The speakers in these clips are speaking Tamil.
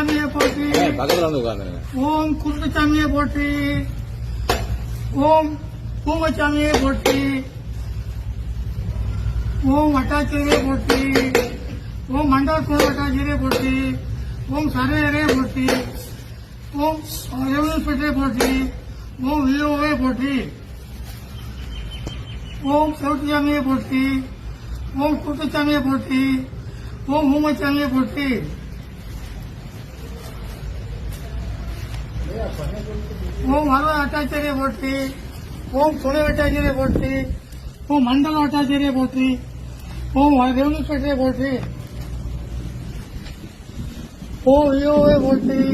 குருட்டுச்சாமியை போற்றி ஏய், பக்கத்துல வந்து உட்காந்துருங்க ஓம் குருட்டுச்சாமியை போற்றி ஓம் பூமச்சாமியை போற்றி ஓம் வட்டாச்சியரை போற்றி ஓம் மண்டலக்குள வட்டாச்சியரை போற்றி ஓம் சரையரை போற்றி ஓம் ரெவன்யூஸ்பெட்டரை போற்றி ஓம் விஓவை போற்றி ஓம் சிவட்டுச்சாமியை போற்றி ஓம் குருட்டுச்சாமியை போற்றி ஓம் ஊமச்சாமியை போற்றி હું મારો આચાર્ય ભોટરી હું કોળે આચાર્ય ભોટરી હું મંડળ આચાર્ય ભોટરી હું રેવન્યુ સેક્રેટરી ભોટરી હું વીઓએ ભોટરી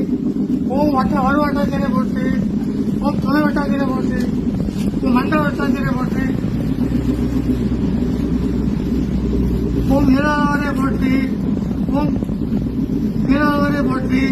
હું મારો આચાર્ય ભોટરી હું કોળે આચાર્ય ભોટરી હું મંડળ આચાર્ય ભોટરી હું મીરાવારે ભોટરી હું મીરાવારે ભોટરી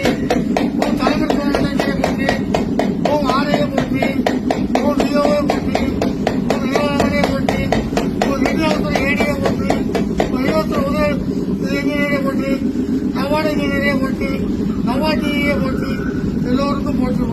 More. boards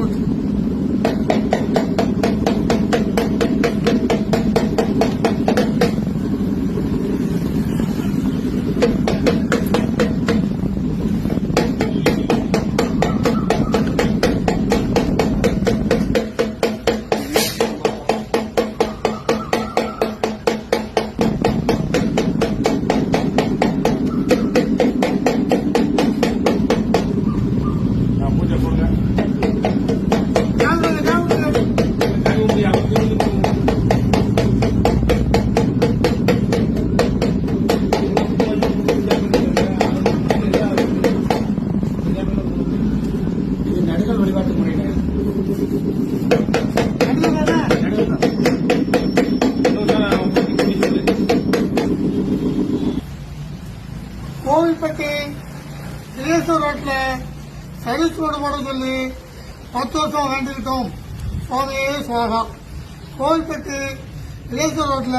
கோவில்பட்டி திரேஸ்வர் ரோட்ல சர்வீஸ் ரோடு போட சொல்லி பத்து வருஷம் வேண்டிக்கிட்டோம் சுவாமியே சுவாகா. கோவில்பட்டி திரேஸ்வர் ரோட்ல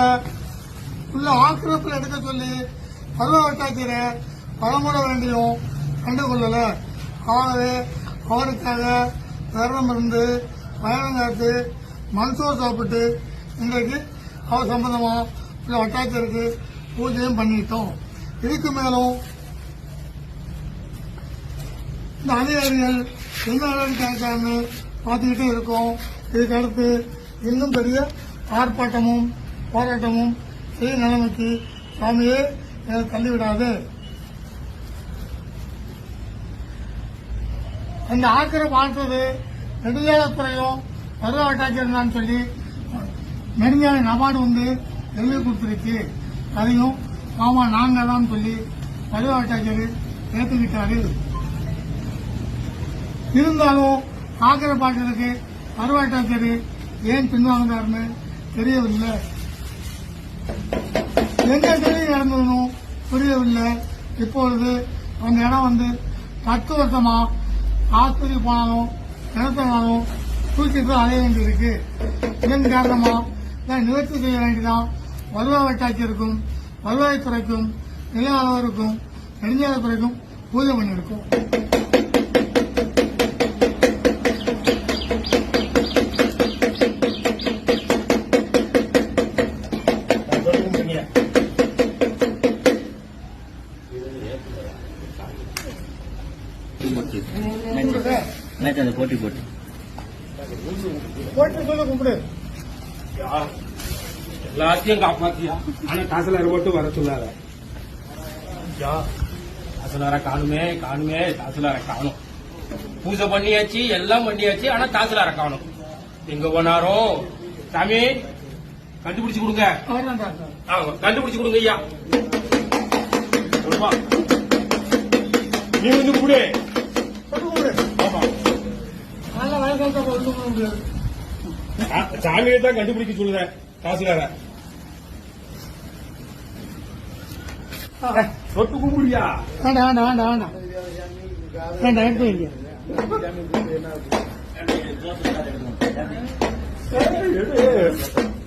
உள்ள ஆக்கிரமிப்பில் எடுக்க சொல்லி பருவ வட்டாட்சியரை பலமுறை வேண்டியும் கண்டுகொள்ளல ஆகவே அவருக்காக தருணம் இருந்து பயணம் காத்து மன்சோர் சாப்பிட்டு இன்றைக்கு அவர் சம்பந்தமா உள்ள வட்டாட்சியருக்கு பூஜையும் பண்ணிட்டோம் இதுக்கு மேலும் இந்த அதிகாரிகள் என்ன நடவடிக்கை இருக்காங்கன்னு பார்த்துக்கிட்டே இருக்கோம். இதுக்கடுத்து இன்னும் பெரிய ஆர்ப்பாட்டமும் போராட்டமும் செய்ய நிலைமைக்கு சாமியே எங்களை தள்ளிவிடாது. அந்த ஆக்கிரம் ஆற்றது நெடுஞ்சாலைத்துறையும் பருவ சொல்லி நெடுஞ்சாலை நபார்டு வந்து எழுதி கொடுத்துருச்சு அதையும் ஆமா நாங்க தான் சொல்லி பருவ வட்டாட்சியர் ஏற்றுக்கிட்டாரு இருந்தாலும் ஆக்கிர பருவ வட்டாட்சியர் ஏன் பின்வாங்கினார்னு தெரியவில்லை. எங்க தெரிய நடந்ததுன்னு புரியவில்லை. இப்பொழுது அந்த இடம் வந்து பத்து வருஷமா ஆஸ்பத்திரி போனாலும் நிறுத்தினாலும் தூக்கிட்டு அலைய வேண்டியிருக்கு. இதன் காரணமா இதை நிவர்த்தி செய்ய வேண்டிதான் வருவாய் வட்டாட்சியருக்கும் வருவாய்த்துறைக்கும் நில அலுவலருக்கும் நெடுஞ்சாலைத்துறைக்கும் பூஜை பண்ணியிருக்கோம். போட்டி போட்டு. போட்டு சொல்ல கும்பிடு எல்லாத்தையும் காப்பாத்தியா? ஆனா காசுல போட்டு வர சொல்லாத ஐயா, தாசில்தார காணுமே காணுமே தாசில்தார காணும். பூஜை பண்ணியாச்சு எல்லாம் பண்ணியாச்சு ஆனா தாசில்தார காணும். எங்க போனாரோ சாமி கண்டுபிடிச்சு கொடுங்க. கண்டுபிடிச்சு கொடுங்க ஐயா. நீ வந்து கூடு. சாமியை தான் கண்டுபிடிக்க சொல்லுறேன் தாசில்தார தொட்டு கும்பிடியா வேண்டாம் வேண்டாம் வேண்டாம் வேண்டாம் வேண்டாம் எடுத்து வைங்க எடு